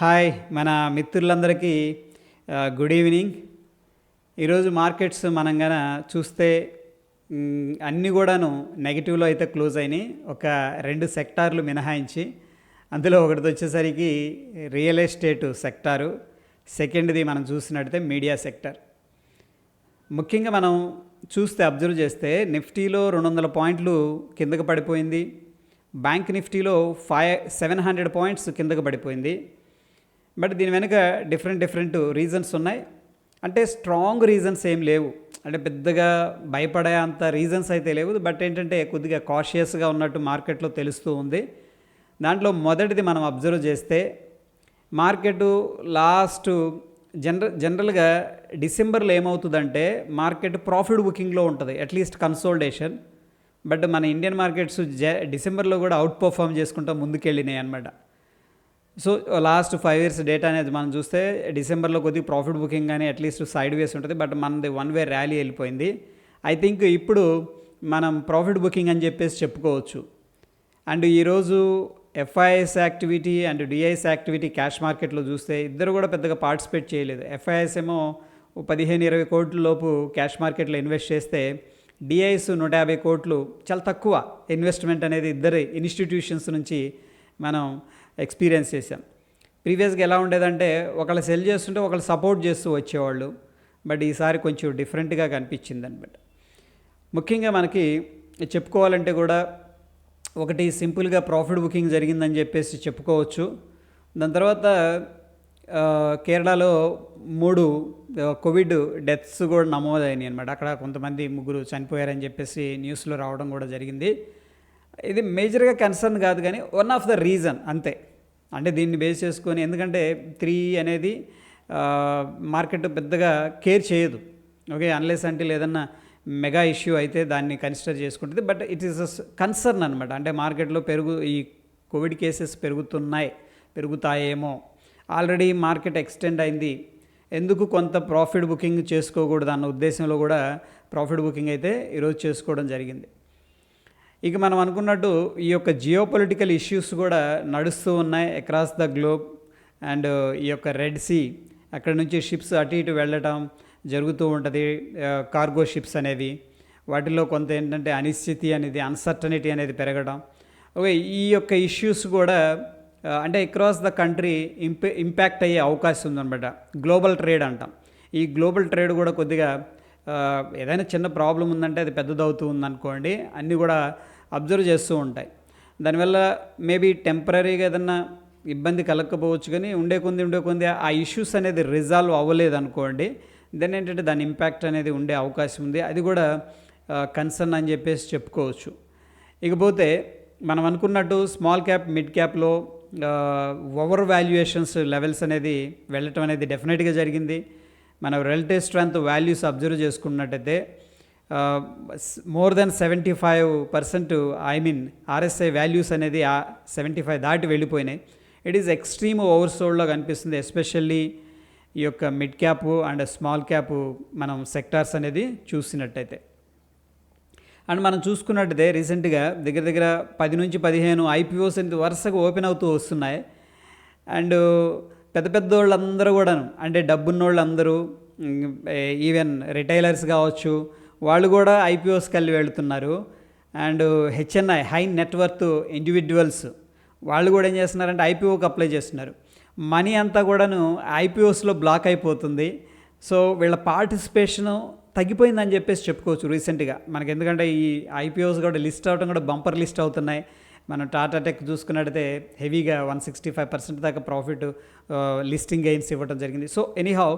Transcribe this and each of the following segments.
Hi మన మిత్రులందరికీ good evening. ఈరోజు మార్కెట్స్ మనం గన చూస్తే అన్నీ కూడాను నెగిటివ్లో అయితే క్లోజ్ అయినాయి. ఒక రెండు సెక్టార్లు మినహాయించి అందులో ఒకటి వచ్చేసరికి రియల్ ఎస్టేట్ సెక్టారు. సెకండ్ది మనం చూసినట్టయితే మీడియా సెక్టర్. ముఖ్యంగా మనం చూస్తే అబ్జర్వ్ చేస్తే నిఫ్టీలో రెండు వందల పాయింట్లు కిందకు పడిపోయింది. బ్యాంక్ నిఫ్టీలో ఫైవ్ సెవెన్ హండ్రెడ్ పాయింట్స్ కిందకు పడిపోయింది. బట్ దీని వెనుక డిఫరెంట్ డిఫరెంట్ రీజన్స్ ఉన్నాయి. అంటే స్ట్రాంగ్ రీజన్స్ ఏం లేవు. అంటే పెద్దగా భయపడే అంత రీజన్స్ అయితే లేవు. బట్ ఏంటంటే కొద్దిగా కాషియస్గా ఉన్నట్టు మార్కెట్లో తెలుస్తూ ఉంది. దాంట్లో మొదటిది మనం అబ్జర్వ్ చేస్తే మార్కెట్ లాస్ట్ జనరల్ జనరల్గా డిసెంబర్లో ఏమవుతుందంటే మార్కెట్ ప్రాఫిట్ బుకింగ్లో ఉంటుంది. అట్లీస్ట్ కన్సోల్డేషన్ బట్ మన ఇండియన్ మార్కెట్స్ జ డిసెంబర్లో కూడా అవుట్ పర్ఫామ్ చేసుకుంటూ ముందుకెళ్ళినాయి అనమాట so last five years data అనేది మనం చూస్తే డిసెంబర్లో కొద్దిగా ప్రాఫిట్ బుకింగ్ కానీ అట్లీస్ట్ సైడ్ వేస్ ఉంటుంది. బట్ మనది వన్ వే ర్యాలీ వెళ్ళిపోయింది. ఐ థింక్ ఇప్పుడు మనం ప్రాఫిట్ బుకింగ్ అని చెప్పేసి చెప్పుకోవచ్చు. అండ్ ఈరోజు FIs activity and DIs activity cash మార్కెట్లో చూస్తే ఇద్దరు కూడా పెద్దగా పార్టిసిపేట్ చేయలేదు. ఎఫ్ఐఎస్ ఏమో పదిహేను ఇరవై కోట్ల లోపు క్యాష్ మార్కెట్లో ఇన్వెస్ట్ చేస్తే డిఐఎస్ నూట యాభై కోట్లు చాలా తక్కువ ఇన్వెస్ట్మెంట్ అనేది ఇద్దరు ఇన్స్టిట్యూషన్స్ నుంచి మనం ఎక్స్పీరియన్స్ చేశాం. ప్రీవియస్గా ఎలా ఉండేదంటే ఒకళ్ళు సెల్ చేస్తుంటే ఒకళ్ళు సపోర్ట్ చేస్తూ వచ్చేవాళ్ళు. బట్ ఈసారి కొంచెం డిఫరెంట్గా కనిపించింది అనమాట ముఖ్యంగా మనకి చెప్పుకోవాలంటే కూడా ఒకటి సింపుల్గా ప్రాఫిట్ బుకింగ్ జరిగిందని చెప్పేసి చెప్పుకోవచ్చు. దాని తర్వాత కేరళలో మూడు కోవిడ్ డెత్స్ కూడా నమోదైనాయి అనమాట అక్కడ కొంతమంది ముగ్గురు చనిపోయారని చెప్పేసి న్యూస్లో రావడం కూడా జరిగింది. ఇది మేజర్గా కన్సర్న్ కాదు కానీ వన్ ఆఫ్ ద రీజన్ అంతే. అంటే దీన్ని బేస్ చేసుకొని ఎందుకంటే త్రీ అనేది మార్కెట్ పెద్దగా కేర్ చేయదు. ఓకే అన్లెస్ అంటే ఏదన్నా మెగా ఇష్యూ అయితే దాన్ని కన్సిడర్ చేసుకుంటుంది. But it is a concern అనమాట అంటే మార్కెట్లో పెరుగు ఈ కోవిడ్ కేసెస్ పెరుగుతున్నాయి పెరుగుతాయేమో. ఆల్రెడీ మార్కెట్ ఎక్స్టెండ్ అయింది. ఎందుకు కొంత ప్రాఫిట్ బుకింగ్ చేసుకోకూడదు అన్న ఉద్దేశంలో కూడా ప్రాఫిట్ బుకింగ్ అయితే ఈరోజు చేసుకోవడం జరిగింది. ఇక మనం అనుకున్నట్టు ఈ యొక్క జియో పొలిటికల్ ఇష్యూస్ కూడా నడుస్తూ ఉన్నాయి అక్రాస్ ద గ్లోబ్ అండ్ ఈ యొక్క రెడ్ సీ అక్కడ నుంచి షిప్స్ అటు ఇటు వెళ్ళటం జరుగుతూ ఉంటుంది. కార్గో షిప్స్ అనేవి. వాటిలో కొంత ఏంటంటే అనిశ్చితి అనేది అన్సర్టనిటీ అనేది పెరగడం ఓకే ఈ యొక్క ఇష్యూస్ కూడా uh, అంటే అక్రాస్ ద కంట్రీ ఇంపే ఇంపాక్ట్ అయ్యే అవకాశం ఉందన్నమాట. గ్లోబల్ ట్రేడ్ అంటాం. ఈ గ్లోబల్ ట్రేడ్ కూడా కొద్దిగా ఏదైనా చిన్న ప్రాబ్లం ఉందంటే అది పెద్దదవుతూ ఉందనుకోండి అన్నీ కూడా అబ్జర్వ్ చేస్తూ ఉంటాయి. దానివల్ల మేబీ టెంపరీగా ఏదన్నా ఇబ్బంది కలగకపోవచ్చు కానీ ఉండే కొంది ఉండే కొంది ఆ ఇష్యూస్ అనేది రిజాల్వ్ అవ్వలేదు అనుకోండి దెన్ ఏంటంటే దాని ఇంపాక్ట్ అనేది ఉండే అవకాశం ఉంది. అది కూడా కన్సర్న్ అని చెప్పేసి చెప్పుకోవచ్చు. ఇకపోతే మనం అనుకున్నట్టు స్మాల్ క్యాప్ మిడ్ క్యాప్లో ఓవర్ వాల్యుయేషన్స్ లెవెల్స్ అనేది వెళ్ళటం అనేది డెఫినెట్గా జరిగింది. మన రిలేటివ్ స్ట్రెంత్ వాల్యూస్ అబ్జర్వ్ చేసుకున్నట్టయితే more than seventy five percent I mean RSI values అనేది సెవెంటీ ఫైవ్ దాటి వెళ్ళిపోయినాయి. ఇట్ ఈస్ ఎక్స్ట్రీమ్ ఓవర్సోల్డ్లో కనిపిస్తుంది ఎస్పెషల్లీ ఈ యొక్క mid cap and small cap మనం సెక్టార్స్ అనేది చూసినట్టయితే. అండ్ మనం చూసుకున్నట్టయితే రీసెంట్గా దగ్గర దగ్గర పది నుంచి పదిహేను ఐపీఓస్ అనేది వరుసగా ఓపెన్ అవుతూ వస్తున్నాయి. అండ్ పెద్ద పెద్ద వాళ్ళందరూ కూడాను. అంటే డబ్బున్న వాళ్ళందరూ ఈవెన్ రిటైలర్స్ కావచ్చు వాళ్ళు కూడా ఐపీఓస్కి వెళ్ళి వెళుతున్నారు. And HNI high net worth individuals వాళ్ళు కూడా ఏం చేస్తున్నారంటే ఐపీఓకి అప్లై చేస్తున్నారు. మనీ అంతా కూడాను ఐపీఓస్లో బ్లాక్ అయిపోతుంది. సో వీళ్ళ పార్టిసిపేషను తగ్గిపోయిందని చెప్పేసి చెప్పుకోవచ్చు రీసెంట్గా. మనకి ఎందుకంటే ఈ ఐపీఓస్ కూడా లిస్ట్ అవడం కూడా బంపర్ లిస్ట్ అవుతున్నాయి. మనం టాటా టెక్ చూసుకున్నట్టయితే హెవీగా వన్ సిక్స్టీ ఫైవ్ పర్సెంట్ దాకా ప్రాఫిట్ లిస్టింగ్ గెయిన్స్ ఇవ్వడం జరిగింది. సో ఎనీహౌ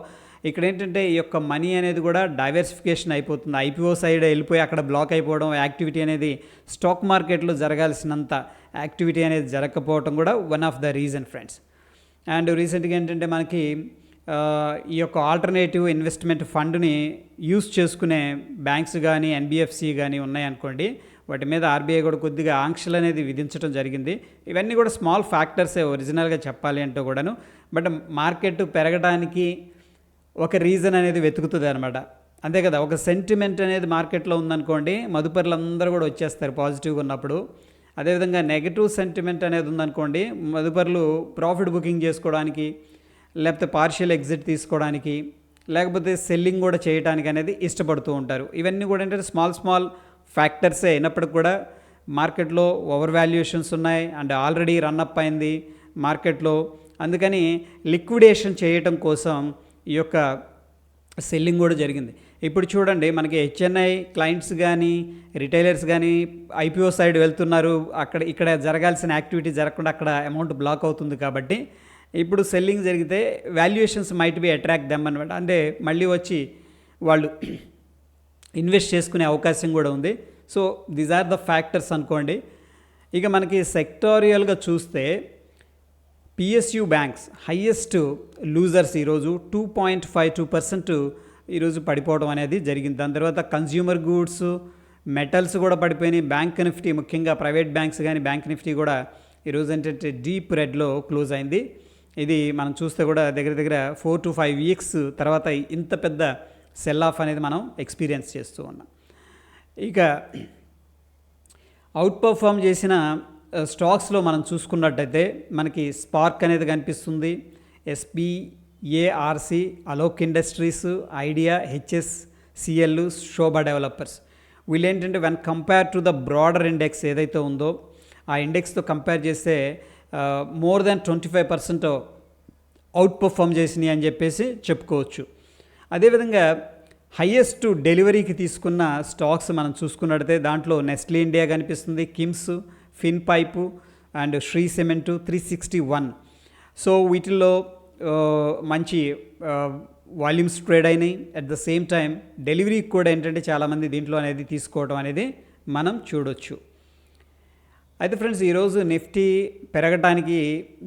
ఇక్కడ ఏంటంటే ఈ యొక్క మనీ అనేది కూడా డైవర్సిఫికేషన్ అయిపోతుంది. ఐపీఓ సైడ్ వెళ్ళిపోయి అక్కడ బ్లాక్ అయిపోవడం యాక్టివిటీ అనేది స్టాక్ మార్కెట్లో జరగాల్సినంత యాక్టివిటీ అనేది జరగకపోవడం కూడా one of the reason friends and రీసెంట్గా ఏంటంటే మనకి ఈ యొక్క ఆల్టర్నేటివ్ ఇన్వెస్ట్మెంట్ ఫండ్ని యూస్ చేసుకునే బ్యాంక్స్ కానీ ఎన్బిఎఫ్సి కానీ ఉన్నాయనుకోండి వాటి మీద ఆర్బీఐ కూడా కొద్దిగా ఆంక్షలు అనేది విధించడం జరిగింది. ఇవన్నీ కూడా స్మాల్ ఫ్యాక్టర్సే ఒరిజినల్గా చెప్పాలి అంటే కూడాను. బట్ మార్కెట్ పెరగడానికి ఒక రీజన్ అనేది వెతుకుతుంది అనమాట అంతే కదా ఒక సెంటిమెంట్ అనేది మార్కెట్లో ఉందనుకోండి మదుపరులందరూ కూడా వచ్చేస్తారు పాజిటివ్గా ఉన్నప్పుడు. అదేవిధంగా నెగటివ్ సెంటిమెంట్ అనేది ఉందనుకోండి మదుపరులు ప్రాఫిట్ బుకింగ్ చేసుకోవడానికి లేకపోతే పార్షియల్ ఎగ్జిట్ తీసుకోవడానికి లేకపోతే సెల్లింగ్ కూడా చేయడానికి అనేది ఇష్టపడుతూ ఉంటారు. ఇవన్నీ కూడా ఏంటంటే స్మాల్ స్మాల్ ఫ్యాక్టర్సే అయినప్పటికి కూడా మార్కెట్లో ఓవర్ వాల్యుయేషన్స్ ఉన్నాయి. అండ్ ఆల్రెడీ రన్అప్ అయింది మార్కెట్లో. అందుకని లిక్విడేషన్ చేయటం కోసం ఈ యొక్క సెల్లింగ్ కూడా జరిగింది. ఇప్పుడు చూడండి మనకి హెచ్ఎన్ఐ క్లయింట్స్ కానీ రిటైలర్స్ కానీ ఐపీఓ సైడ్ వెళ్తున్నారు. అక్కడ ఇక్కడ జరగాల్సిన యాక్టివిటీ జరగకుండా అక్కడ అమౌంట్ బ్లాక్ అవుతుంది కాబట్టి ఇప్పుడు సెల్లింగ్ జరిగితే valuations might be attract them అనమాట అంటే మళ్ళీ వచ్చి వాళ్ళు ఇన్వెస్ట్ చేసుకునే అవకాశం కూడా ఉంది. So these are the factors అనుకోండి. ఇక మనకి సెక్టోరియల్గా చూస్తే పిఎస్యు బ్యాంక్స్ హయ్యెస్ట్ లూజర్స్ ఈరోజు two point five two percent ఈరోజు పడిపోవడం అనేది జరిగింది. దాని తర్వాత కన్జ్యూమర్ గూడ్స్ మెటల్స్ కూడా పడిపోయినాయి. బ్యాంక్ నిఫ్టీ ముఖ్యంగా ప్రైవేట్ బ్యాంక్స్ కానీ బ్యాంక్ నిఫ్టీ కూడా ఈరోజు ఏంటంటే డీప్ రెడ్లో క్లోజ్ అయింది. ఇది మనం చూస్తే కూడా దగ్గర దగ్గర ఫోర్ టు ఫైవ్ వీక్స్ తర్వాత ఇంత పెద్ద సెల్ ఆఫ్ అనేది మనం ఎక్స్పీరియన్స్ చేస్తూ ఉన్నాం. ఇక అవుట్ పర్ఫామ్ చేసిన స్టాక్స్లో మనం చూసుకున్నట్టయితే మనకి స్పార్క్ అనేది కనిపిస్తుంది. ఎస్బిఏఆర్సి Alok Industries Idea HS CL Sobha developers వీళ్ళేంటంటే when compare to the broader index ఏదైతే ఉందో ఆ ఇండెక్స్తో కంపేర్ చేస్తే more than twenty five percent outperform చేసినాయి అని చెప్పేసి చెప్పుకోవచ్చు. అదేవిధంగా హయ్యెస్ట్ డెలివరీకి తీసుకున్న స్టాక్స్ మనం చూసుకున్నట్టయితే దాంట్లో నెస్ట్లీ ఇండియా కనిపిస్తుంది KIMS Fin Pipe and Shree cement three sixty one. So వీటిల్లో మంచి వాల్యూమ్స్ ట్రేడ్ అయినాయి. అట్ ద సేమ్ టైం డెలివరీకి కూడా ఏంటంటే చాలామంది దీంట్లో అనేది తీసుకోవడం అనేది మనం చూడొచ్చు. అయితే ఫ్రెండ్స్ ఈరోజు నిఫ్టీ పెరగటానికి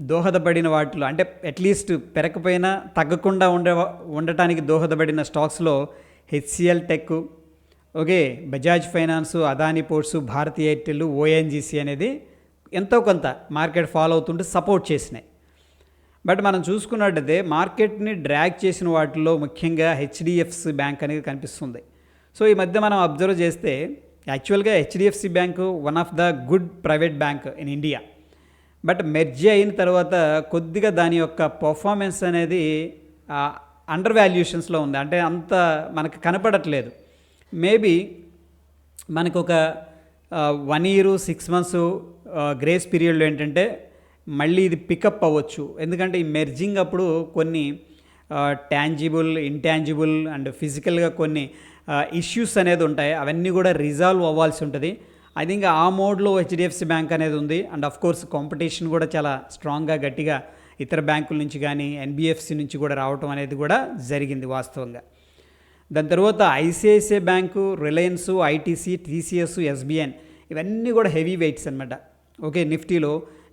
దోహదపడిన వాటిలో అంటే అట్లీస్ట్ పెరగకపోయినా తగ్గకుండా ఉండే ఉండటానికి దోహదపడిన స్టాక్స్లో HCL Tech okay Bajaj Finance Adani Ports Bharti Airtel ONGC అనేది ఎంతో కొంత మార్కెట్ ఫాలో అవుతుంటే సపోర్ట్ చేసినాయి. బట్ మనం చూసుకున్నట్టయితే మార్కెట్ని డ్రాగ్ చేసిన వాటిల్లో ముఖ్యంగా హెచ్డిఎఫ్సి బ్యాంక్ అనేది కనిపిస్తుంది. సో ఈ మధ్య మనం అబ్జర్వ్ చేస్తే యాక్చువల్గా HDFC bank one of the good private bank in India. But merge అయిన తర్వాత కొద్దిగా దాని యొక్క పర్ఫార్మెన్స్ అనేది అండర్ వాల్యుయేషన్స్లో ఉంది. అంటే అంత మనకు కనపడట్లేదు. మేబీ మనకు ఒక one year six months grace పీరియడ్లో ఏంటంటే మళ్ళీ ఇది పికప్ అవ్వచ్చు. ఎందుకంటే ఈ మెర్జింగ్ అప్పుడు కొన్ని ట్యాంజిబుల్ ఇంటాంజిబుల్ అండ్ ఫిజికల్గా కొన్ని ఇష్యూస్ అనేది ఉంటాయి. అవన్నీ కూడా రిజాల్వ్ అవ్వాల్సి ఉంటుంది. ఐ థింక్ ఆ మోడ్లో హెచ్డిఎఫ్సి బ్యాంక్ అనేది ఉంది. అండ్ అఫ్ కోర్స్ కాంపిటీషన్ కూడా చాలా స్ట్రాంగ్గా గట్టిగా ఇతర బ్యాంకుల నుంచి కానీ ఎన్బిఎఫ్సి నుంచి కూడా రావటం అనేది కూడా జరిగింది వాస్తవంగా. దాని తర్వాత ICICI bank Reliance ITC TCS SBN ఇవన్నీ కూడా హెవీ వెయిట్స్ అనమాట ఓకే నిఫ్టీలో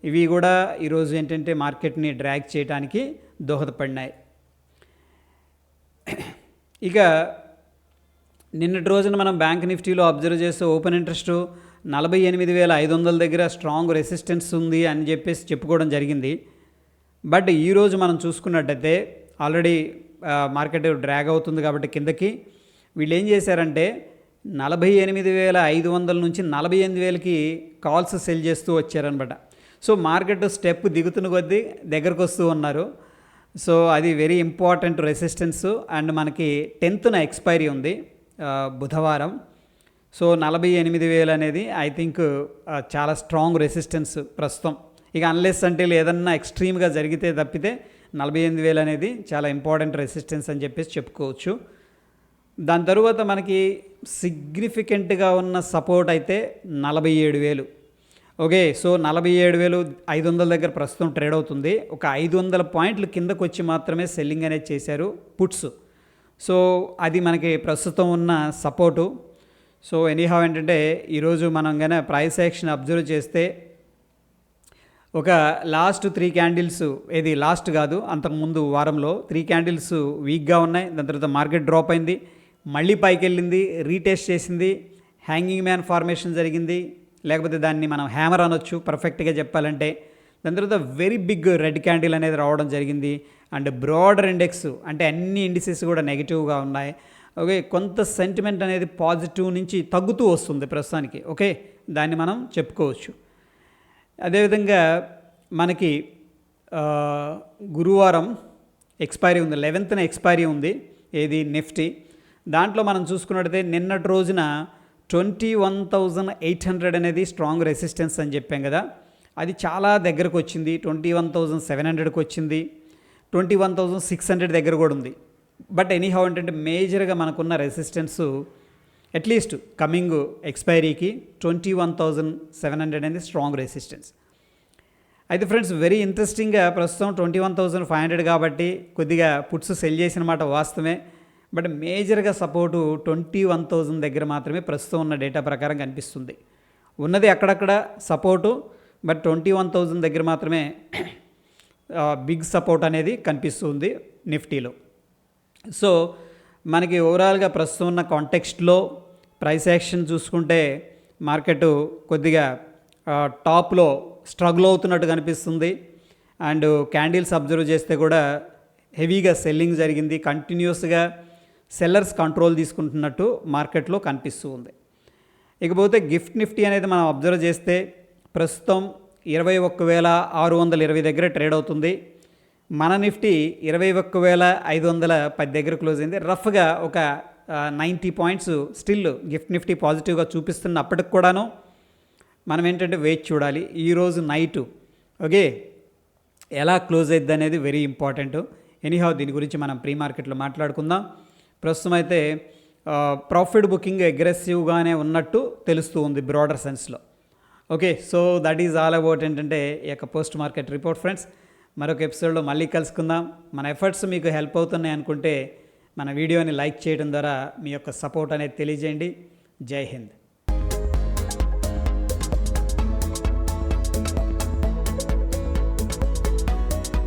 ఇవి కూడా ఈరోజు ఏంటంటే మార్కెట్ని డ్రాగ్ చేయడానికి దోహదపడినాయి. ఇక నిన్నటి రోజున మనం బ్యాంక్ నిఫ్టీలో అబ్జర్వ్ చేస్తే ఓపెన్ ఇంట్రెస్ట్ నలభై ఎనిమిది వేల ఐదు వందల దగ్గర స్ట్రాంగ్ రెసిస్టెన్స్ ఉంది అని చెప్పేసి చెప్పుకోవడం జరిగింది. బట్ ఈరోజు మనం చూసుకున్నట్టయితే ఆల్రెడీ మార్కెట్ డ్రాగ్ అవుతుంది కాబట్టి కిందకి. వీళ్ళు ఏం చేశారంటే నలభై ఎనిమిది వేల ఐదు వందల నుంచి నలభై ఎనిమిది వేలకి కాల్స్ సెల్ చేస్తూ వచ్చారనమాట. సో మార్కెట్ స్టెప్ దిగుతున్న కొద్దీ దగ్గరకు వస్తూ ఉన్నారు. సో అది వెరీ ఇంపార్టెంట్ రెసిస్టెన్స్ అండ్ మనకి టెన్త్న ఎక్స్పైరీ ఉంది. బుధవారం. సో నలభై ఎనిమిది వేలు అనేది ఐ థింక్ చాలా స్ట్రాంగ్ రెసిస్టెన్స్ ప్రస్తుతం. ఇక అన్లెస్ అంటే ఏదన్నా ఎక్స్ట్రీమ్గా జరిగితే తప్పితే నలభై ఎనిమిది వేలు అనేది చాలా ఇంపార్టెంట్ రెసిస్టెన్స్ అని చెప్పేసి చెప్పుకోవచ్చు. దాని తరువాత మనకి సిగ్నిఫికెంట్గా ఉన్న సపోర్ట్ అయితే నలభై ఏడు వేలు. ఓకే సో నలభై ఏడు వేలు ఐదు వందల దగ్గర ప్రస్తుతం ట్రేడ్ అవుతుంది. ఒక ఐదు వందల పాయింట్లు కిందకు వచ్చి మాత్రమే సెల్లింగ్ అనేది చేశారు పుట్స్. సో అది మనకి ప్రస్తుతం ఉన్న సపోర్టు. సో ఎనీహావ్ ఏంటంటే ఈరోజు మనం కానీ ప్రైస్ యాక్షన్ అబ్జర్వ్ చేస్తే ఒక లాస్ట్ త్రీ క్యాండిల్స్ ఏది లాస్ట్ కాదు అంతకుముందు వారంలో త్రీ క్యాండిల్స్ వీక్గా ఉన్నాయి. దాని తర్వాత మార్కెట్ డ్రాప్ అయింది. మళ్ళీ పైకి వెళ్ళింది రీటెస్ట్ చేసింది. హ్యాంగింగ్ మ్యాన్ ఫార్మేషన్ జరిగింది. లేకపోతే దాన్ని మనం హ్యామర్ అనొచ్చు పర్ఫెక్ట్గా చెప్పాలంటే. దాని తర్వాత వెరీ బిగ్ రెడ్ క్యాండిల్ అనేది రావడం జరిగింది. అండ్ బ్రాడర్ ఇండెక్స్ అంటే అన్ని ఇండిసెస్ కూడా నెగిటివ్గా ఉన్నాయి. ఓకే కొంత సెంటిమెంట్ అనేది పాజిటివ్ నుంచి తగ్గుతూ వస్తుంది ప్రస్తుతానికి. ఓకే దాన్ని మనం చెప్పుకోవచ్చు. అదేవిధంగా మనకి గురువారం ఎక్స్పైరీ ఉంది. లెవెన్త్న ఎక్స్పైరీ ఉంది. ఏది? నిఫ్టీ దాంట్లో మనం చూసుకున్నట్టయితే నిన్నటి రోజున twenty one thousand eight hundred అనేది స్ట్రాంగ్ రెసిస్టెన్స్ అని చెప్పాం కదా. అది చాలా దగ్గరకు వచ్చింది. ట్వంటీ వన్ థౌజండ్ సెవెన్ హండ్రెడ్కి వచ్చింది. Twenty one thousand six hundred దగ్గర కూడా ఉంది. బట్ ఎనీహౌ ఏంటంటే మేజర్గా మనకున్న resistance at least coming ఎక్స్పైరీకి twenty one thousand seven hundred అనేది స్ట్రాంగ్ రెసిస్టెన్స్ అయితే ఫ్రెండ్స్ వెరీ ఇంట్రెస్టింగ్గా ప్రస్తుతం twenty one thousand five hundred కాబట్టి కొద్దిగా పుట్స్ సెల్ చేసిన మాట వాస్తవమే. బట్ మేజర్గా సపోర్టు ట్వంటీ వన్ థౌజండ్ దగ్గర మాత్రమే ప్రస్తుతం ఉన్న డేటా ప్రకారం కనిపిస్తుంది. ఉన్నది అక్కడక్కడ support but twenty one thousand దగ్గర మాత్రమే బిగ్ సపోర్ట్ అనేది కనిపిస్తుంది నిఫ్టీలో. సో మనకి ఓవరాల్గా ప్రస్తుతం ఉన్న కాంటెక్స్ట్లో ప్రైస్ యాక్షన్ చూసుకుంటే మార్కెట్ కొద్దిగా టాప్లో స్ట్రగుల్ అవుతున్నట్టు కనిపిస్తుంది. అండ్ క్యాండిల్స్ అబ్జర్వ్ చేస్తే కూడా హెవీగా సెల్లింగ్ జరిగింది. కంటిన్యూస్గా సెల్లర్స్ కంట్రోల్ తీసుకుంటున్నట్టు మార్కెట్లో కనిపిస్తూ ఉంది ఇకపోతే గిఫ్ట్ నిఫ్టీ అనేది మనం అబ్జర్వ్ చేస్తే ప్రస్తుతం ఇరవై ఒక్క వేల ఆరు వందల ఇరవై దగ్గర ట్రేడ్ అవుతుంది. మన నిఫ్టీ ఇరవై ఒక్క వేల ఐదు వందల పది దగ్గర క్లోజ్ అయింది. రఫ్గా ఒక ninety points still Gift Nifty పాజిటివ్గా చూపిస్తున్నప్పటికి కూడాను మనం ఏంటంటే వెయిట్ చూడాలి. ఈరోజు నైటు ఓకే ఎలా క్లోజ్ అయింది అనేది వెరీ ఇంపార్టెంట్. ఎనీహౌ దీని గురించి మనం ప్రీ మార్కెట్లో మాట్లాడుకుందాం. ప్రస్తుతం అయితే ప్రాఫిట్ బుకింగ్ అగ్రెసివ్గానే ఉన్నట్టు తెలుస్తూ ఉంది broader సెన్స్లో. Okay so that is all about ఏంటంటే ఈ యొక్క పోస్ట్ మార్కెట్ రిపోర్ట్ ఫ్రెండ్స్ మరొక ఎపిసోడ్లో మళ్ళీ కలుసుకుందాం. మన ఎఫర్ట్స్ మీకు హెల్ప్ అవుతున్నాయి అనుకుంటే మన వీడియోని లైక్ చేయడం ద్వారా మీ యొక్క సపోర్ట్ అనేది తెలియజేయండి. జై హింద్.